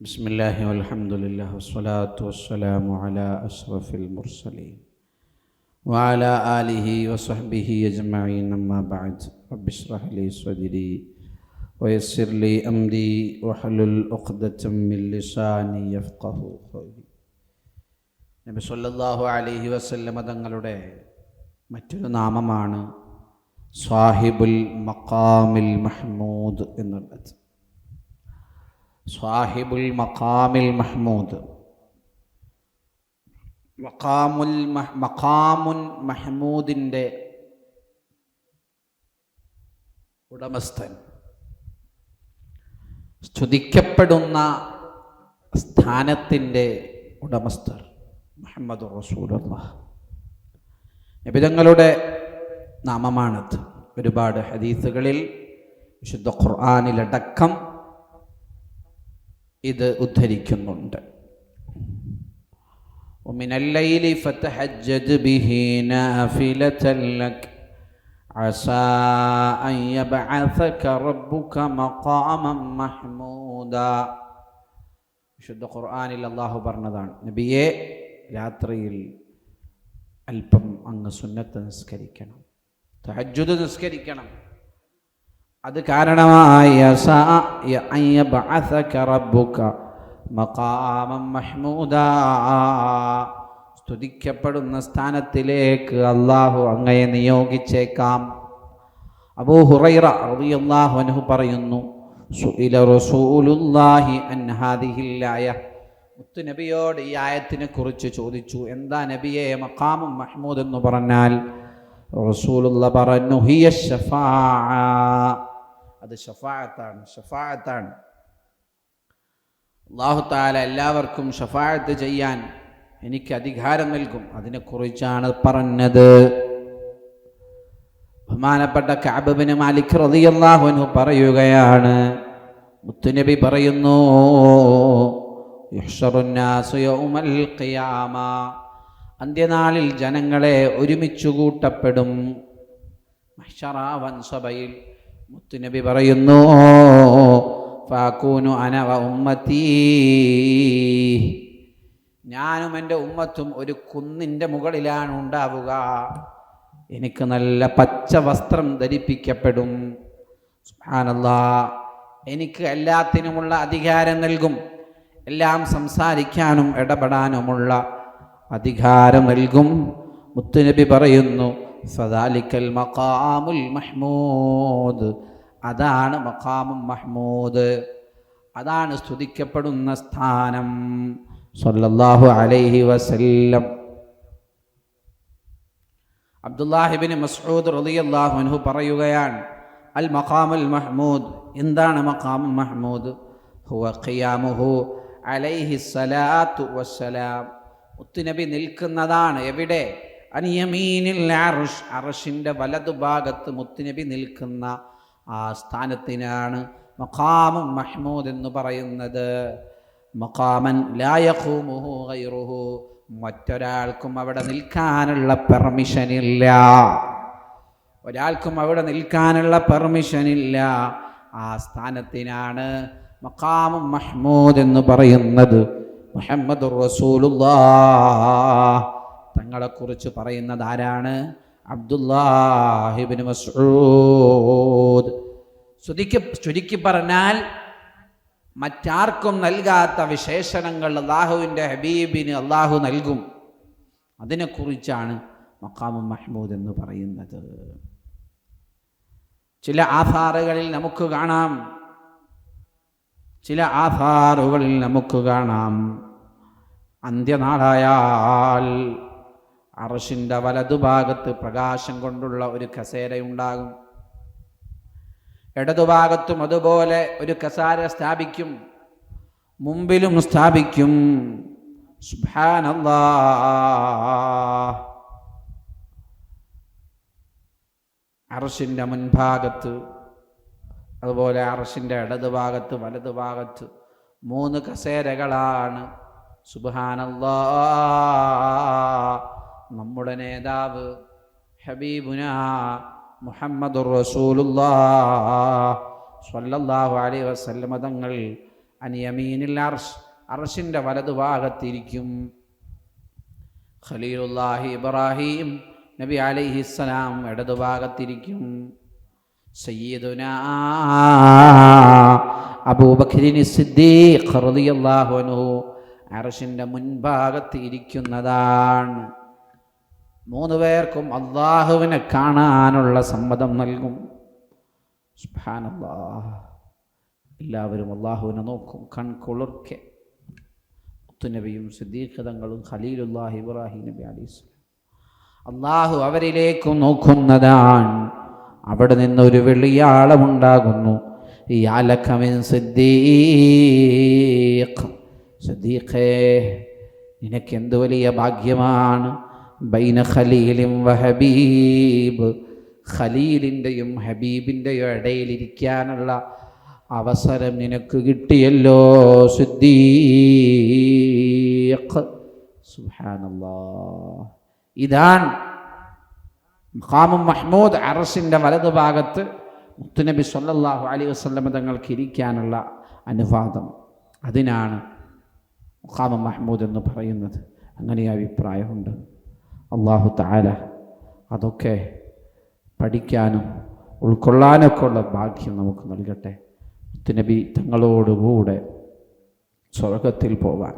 بسم الله والحمد لله والصلاة والسلام على أشرف المرسلين وعلى آله وصحبه أجمعين أما بعد رب اشرح لي صدري ويسر لي أمري واحلل عقدة من لساني يفقه قولي നബി സല്ലല്ലാഹു അലൈഹി വസല്ലമ തങ്ങളുടെ മറ്റൊരു നാമമാണ് സ്വാഹിബുൽ മഖാമിൽ മഹ്മൂദ് എന്നുള്ളത് സ്വാഹിബുൽ മഖാമിൽ മഹ്മൂദ്. മഖാമുൽ മഖാമുൻ മഹ്മൂദിന്റെ ഉടമസ്ഥൻ. സ്തുതിക്കപ്പെടുന്ന സ്ഥാനത്തിന്റെ ഉടമസ്ഥർ മുഹമ്മദ് റസൂലുള്ള നബിതങ്ങളുടെ നാമമാണത്. ഒരുപാട് ഹദീസുകളിൽ വിശുദ്ധ ഖുർആാനിലടക്കം ഇത് ഉദ്ധരിക്കുന്നുണ്ട് ومن الليل فتهجد به نافلة لك عسى أن يبعثك ربك مقاما محمودا വിശുദ്ധ ഖുർആാനിൽ അള്ളാഹു പറഞ്ഞതാണ് നബിയെ രാത്രിയിൽ അല്പം അങ്ങ് സുന്നത്ത് നിസ്കരിക്കണം തഹജ്ജുദ് നിസ്കരിക്കണം അത് കാരണമായി സ്തുതിക്കപ്പെടുന്ന സ്ഥാനത്തിലേക്ക് അള്ളാഹു അങ്ങയെ നിയോഗിച്ചേക്കാം. അബൂ ഹുറൈറ റളിയല്ലാഹു അൻഹു പറയുന്നു സുഇല റസൂലുല്ലാഹി അൻ ഹാദിഹിൽ മുത്തുനബിയോട് ഈ ആയത്തിനെ കുറിച്ച് ചോദിച്ചു എന്താ നബിയെ മഖാമും മഹ്മൂദ് എന്ന് പറഞ്ഞാൽ? റസൂലുള്ള പറഞ്ഞു ഹിയ ഷഫാ. അത് ഷഫായത്താണ് ഷഫായത്താണ്. അള്ളാഹു താല എല്ലാവർക്കും ഷഫായത്ത് ചെയ്യാൻ എനിക്ക് അധികാരം നൽകും. അതിനെക്കുറിച്ചാണ് പറഞ്ഞത്. ബഹുമാനപ്പെട്ട കാബിന് മാലിക് റളിയല്ലാഹു അൻഹു പറയുകയാണ്. മുത്തുനബി പറയുന്നു അന്ത്യനാളിൽ ജനങ്ങളെ ഒരുമിച്ചു കൂട്ടപ്പെടും. സഭയിൽ മുത്തുനബി പറയുന്നു ഫാക്കൂനു അനവ ഉമ്മത്തീ. ഞാനും എന്റെ ഉമ്മത്തും ഒരു കുന്നിന്റെ മുകളിലാണ് ഉണ്ടാവുക. എനിക്ക് നല്ല പച്ച വസ്ത്രം ധരിപ്പിക്കപ്പെടും. സുബ്ഹാനല്ലാ. എനിക്ക് എല്ലാത്തിനുമുള്ള അധികാരം നൽകും. എല്ലാം സംസാരിക്കാനും ഇടപെടാനുമുള്ള അധികാരം നൽകും. മുത്തുനബി പറയുന്നു സദാലിക്കൽ മഖാമുൽ മഹ്മൂദ്. അതാണ് മഖാമും മഹ്മൂദ്. അതാണ് സ്തുതിക്കപ്പെടുന്ന സ്ഥാനം. സല്ലല്ലാഹു അലൈഹി വസല്ലം. അബ്ദുല്ലാഹിബിൻ മസ്ഊദ് റളിയല്ലാഹു അൻഹു പറയുകയാണ് അൽ മഖാമുൽ മഹ്മൂദ്. എന്താണ് മഖാമുൽ മഹ്മൂദ്? ഹുവ ഖിയാമുഹു അലൈഹി സലാത്തു വസ്സലാം. മുത്തുനബി നിൽക്കുന്നതാണ് എവിടെ? അനിയമീനിൽ അറുഷ് അറുഷിന്റെ വലതുഭാഗത്ത് മുത്തുനബി നിൽക്കുന്ന ആ സ്ഥാനത്തിനാണ് മഖാമും മഹ്മൂദ് എന്ന് പറയുന്നത്. മഖാമൻ ലായഖൂമുഹു ഗൈറുഹു. മറ്റൊരാൾക്കും അവിടെ നിൽക്കാനുള്ള പെർമിഷൻ ഇല്ല ഒരാൾക്കും അവിടെ നിൽക്കാനുള്ള പെർമിഷൻ ഇല്ല ആ സ്ഥാനത്തിനാണ് മഖാമും മഹ്മൂദ് എന്ന് പറയുന്നത്. മുഹമ്മദ് റസൂലുല്ലാ തങ്ങളെക്കുറിച്ച് പറയുന്നത് ആരാണ് അബ്ദുല്ലാഹിബിൻ മസൂദ് ചുരുക്കി ചുരുക്കി പറഞ്ഞാൽ മറ്റാർക്കും നൽകാത്ത വിശേഷണങ്ങൾ അള്ളാഹുവിന്റെ ഹബീബിന് അള്ളാഹു നൽകും. അതിനെക്കുറിച്ചാണ് മക്കാമു മഹ്മൂദ് എന്ന് പറയുന്നത്. ചില ആധാറുകളിൽ നമുക്ക് കാണാം. ചില ആധാറുകളിൽ നമുക്ക് കാണാം. അന്ത്യനാളായാൽ അറഷിന്റെ വലതുഭാഗത്ത് പ്രകാശം കൊണ്ടുള്ള ഒരു കസേരയുണ്ടാകും. ഇടതുഭാഗത്തും അതുപോലെ ഒരു കസാര സ്ഥാപിക്കും. മുമ്പിലും സ്ഥാപിക്കും. അറഷിന്റെ മുൻഭാഗത്ത് അതുപോലെ അറഷിന്റെ ഇടതുഭാഗത്ത് വലതുഭാഗത്ത് മൂന്ന് കസേരകളാണ്. സുബ്ഹാനല്ലാ നമ്മുടെ നേതാവ് ഹബീബുന മുഹമ്മദ് റസൂലുല്ലാഹു അലൈഹി വസല്ലമ തങ്ങൾ അനിയമീനിൽ അർഷ് അർഷിന്റെ വലതുഭാഗത്തിരിക്കും ഖലീലുല്ലാഹി ഇബ്രാഹിം നബി അലൈഹിസ്സലാം ഇടതുഭാഗത്തിരിക്കും സിദ്ദീഖ് റളിയല്ലാഹു അൻഹു അർഷിന്റെ മുൻഭാഗത്ത് ഇരിക്കുന്നതാണ്. മൂന്ന് പേർക്കും അള്ളാഹുവിനെ കാണാനുള്ള സമ്മതം നൽകും. സുബ്ഹാനല്ലാഹ് എല്ലാവരും അള്ളാഹുവിനെ നോക്കും കൺകുളിർക്കെ. മുത്തുനബിയും സിദ്ദീഖതങ്ങളും ഖലീലുല്ലാഹി ഇബ്രാഹിം നബി അലൈഹി അള്ളാഹു അവരിലേക്ക് നോക്കുന്നതാണ്. അവിടെ നിന്നൊരു വെളിയാളമുണ്ടാകുന്നു ഈ ആലക്കമിൻ സിദ്ദീഖ്. സിദ്ദീഖേ നിനക്ക് എന്ത് വലിയ ഭാഗ്യമാണ്? ബൈന ഖലീലും വഹബീബ് ഖലീലിന്റെയും ഹബീബിന്റെയും ഇടയിലിരിക്കാനുള്ള അവസരം നിനക്ക് കിട്ടിയല്ലോ സിദ്ദീഖ്. സുബ്ഹാനല്ലാ. ഇതാണ് മുഖാമും മഹ്മൂദ് അറസിന്റെ വലതുഭാഗത്ത് മുത്തുനബി സല്ലാഹു അലി വസ്ലമ തങ്ങൾക്ക് ഇരിക്കാനുള്ള അനുവാദം. അതിനാണ് മുഖാമും മഹ്മൂദ് എന്ന് പറയുന്നത്. അങ്ങനെ അഭിപ്രായമുണ്ട്. അള്ളാഹു താല അതൊക്കെ പഠിക്കാനും ഉൾക്കൊള്ളാനൊക്കെ ഉള്ള ഭാഗ്യം നമുക്ക് നൽകട്ടെ. മുത്തുനബി തങ്ങളോടുകൂടെ സ്വർഗത്തിൽ പോവാൻ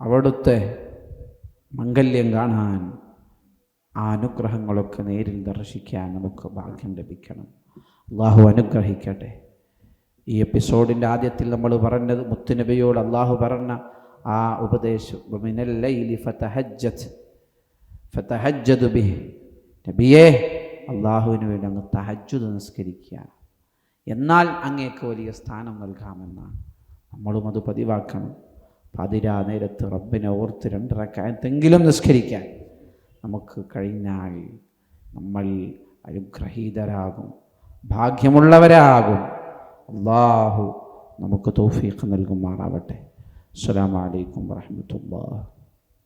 അവിടുത്തെ മംഗല്യം കാണാൻ ആ അനുഗ്രഹങ്ങളൊക്കെ നേരിൽ ദർശിക്കാൻ നമുക്ക് ഭാഗ്യം ലഭിക്കണം. അള്ളാഹു അനുഗ്രഹിക്കട്ടെ. ഈ എപ്പിസോഡിന്റെ ആദ്യത്തിൽ നമ്മൾ പറഞ്ഞത് മുത്തുനബിയോട് അള്ളാഹു പറഞ്ഞ ആ ഉപദേശം മിനല്ലൈലി ഫതഹജ്ജദു ബിഹി. നബിയേ അള്ളാഹുവിന് വേണ്ടി അങ്ങ് തഹജ്ജുദ് നിസ്കരിക്കുക എന്നാൽ അങ്ങേക്ക് വലിയ സ്ഥാനം നൽകാമെന്നാണ്. നമ്മളും അത് പതിവാക്കണം. പതിരാ നേരത്ത് റബ്ബിനെ ഓർത്ത് രണ്ടിറക്കായത്തെങ്കിലും നിസ്കരിക്കാൻ നമുക്ക് കഴിഞ്ഞാൽ നമ്മൾ അനുഗ്രഹീതരാകും ഭാഗ്യമുള്ളവരാകും. അള്ളാഹു നമുക്ക് തൗഫീഖ് നൽകുമാറാവട്ടെ. അസ്സലാമു അലൈക്കും വറഹ്മത്തുള്ളാഹി